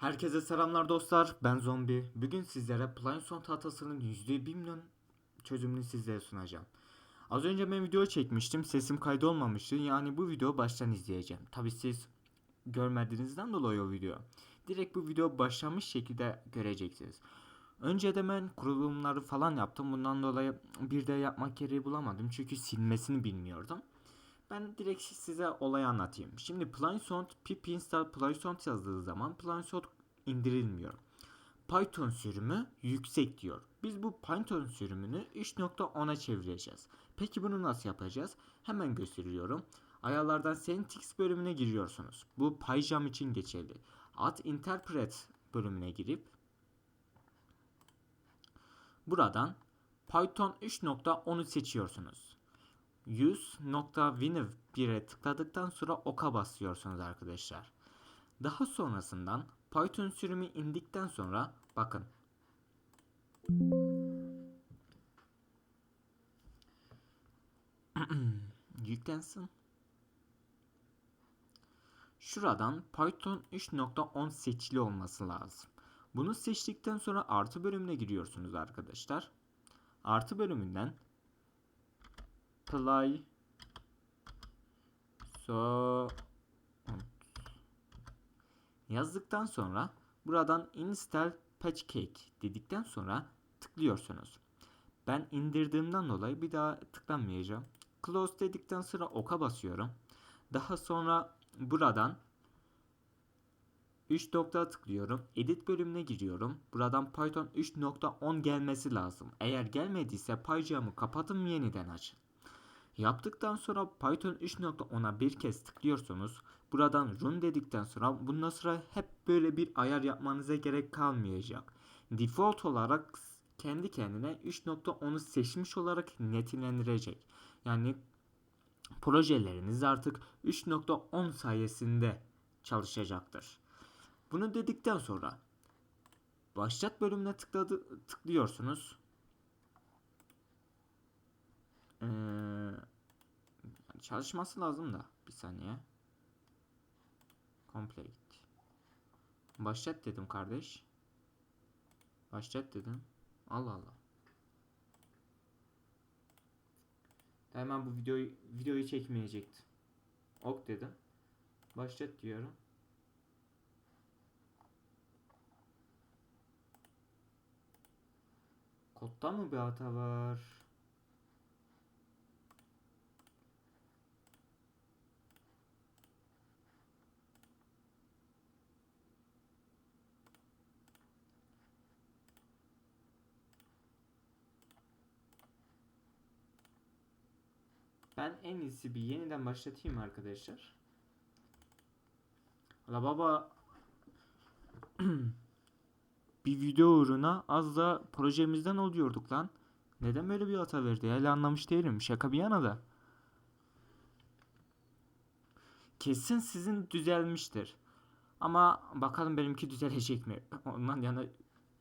Herkese selamlar dostlar. Ben Zombi. Bugün sizlere Plainson tahtasının %1 milyon çözümünü sizlere sunacağım. Az önce ben video çekmiştim. Sesim kaydı olmamıştı. Yani bu video baştan izleyeceğim. Tabi siz görmediğinizden dolayı o video. Direkt bu video başlamış şekilde göreceksiniz. Önce de ben kurulumları falan yaptım. Bundan dolayı bir de yapmak gereği bulamadım. Çünkü silmesini bilmiyordum. Ben direkt size olayı anlatayım. Şimdi Plainsound pip install Plainsound yazdığı zaman Plainsound indirilmiyor. Python sürümü yüksek diyor. Biz bu Python sürümünü 3.10'a çevireceğiz. Peki bunu nasıl yapacağız? Hemen gösteriyorum. Ayarlardan Syntax bölümüne giriyorsunuz. Bu PyJam için geçerli. Add Interpret bölümüne girip buradan Python 3.10'u seçiyorsunuz. 100.winner tıkladıktan sonra oka basıyorsunuz arkadaşlar. Daha sonrasından Python sürümü indikten sonra bakın yüklensin. Şuradan Python 3.10 seçili olması lazım. Bunu seçtikten sonra artı bölümüne giriyorsunuz arkadaşlar. Artı bölümünden play so yazdıktan sonra buradan install patchcake dedikten sonra tıklıyorsunuz. Ben indirdiğimden dolayı bir daha tıklamayacağım. Close dedikten sonra oka basıyorum. Daha sonra buradan 3 nokta tıklıyorum. Edit bölümüne giriyorum. Buradan Python 3.10 gelmesi lazım. Eğer gelmediyse PyCham'ı kapatın yeniden açın. Yaptıktan sonra Python 3.10'a bir kez tıklıyorsunuz. Buradan run dedikten sonra bundan sonra hep böyle bir ayar yapmanıza gerek kalmayacak. Default olarak kendi kendine 3.10'u seçmiş olarak netlendirecek. Yani projeleriniz artık 3.10 sayesinde çalışacaktır. Bunu dedikten sonra başlat bölümüne tıkladı, tıklıyorsunuz. Ee, çalışması lazım da bir saniye. Complete. Başlat dedim kardeş. Başlat dedim. Allah Allah. Hemen bu videoyu videoyu çekmeyecekti. Ok dedim. Başlat diyorum. Kodda mı bir hata var? Ben en iyisi bir yeniden başlatayım arkadaşlar. La baba bir video uğruna az da projemizden oluyorduk lan. Neden böyle bir hata verdi? Hala anlamış değilim. Şaka bir yana da. Kesin sizin düzelmiştir. Ama bakalım benimki düzelecek mi? Ondan yana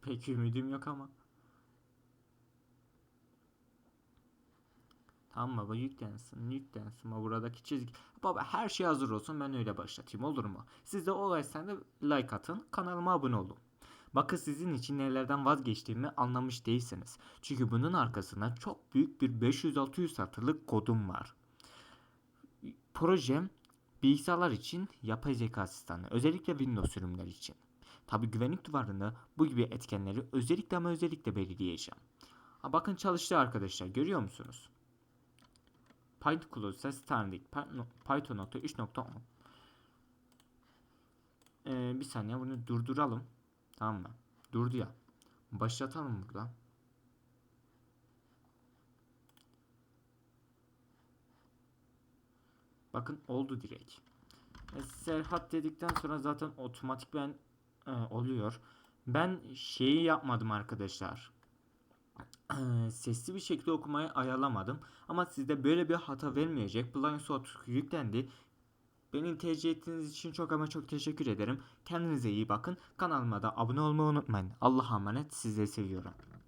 pek ümidim yok ama. Tamam baba yüklensin yüklensin baba buradaki çizgi. Baba her şey hazır olsun ben öyle başlatayım olur mu? Siz de olay de like atın kanalıma abone olun. Bakın sizin için nelerden vazgeçtiğimi anlamış değilsiniz. Çünkü bunun arkasında çok büyük bir 500-600 satırlık kodum var. Projem bilgisayarlar için yapay zeka asistanı. Özellikle Windows sürümleri için. Tabi güvenlik duvarında bu gibi etkenleri özellikle ama özellikle belirleyeceğim. Ha, bakın çalıştı arkadaşlar görüyor musunuz? Python Close Standing Python nokta 3.10 ee, bir saniye bunu durduralım. Tamam mı? Durdu ya. Başlatalım burada. Bakın oldu direkt. E, Serhat dedikten sonra zaten otomatik ben e, oluyor. Ben şeyi yapmadım arkadaşlar. Sesli bir şekilde okumayı ayarlamadım. Ama sizde böyle bir hata vermeyecek. Blind yüklendi. Beni tercih ettiğiniz için çok ama çok teşekkür ederim. Kendinize iyi bakın. Kanalıma da abone olmayı unutmayın. Allah'a emanet. Sizleri seviyorum.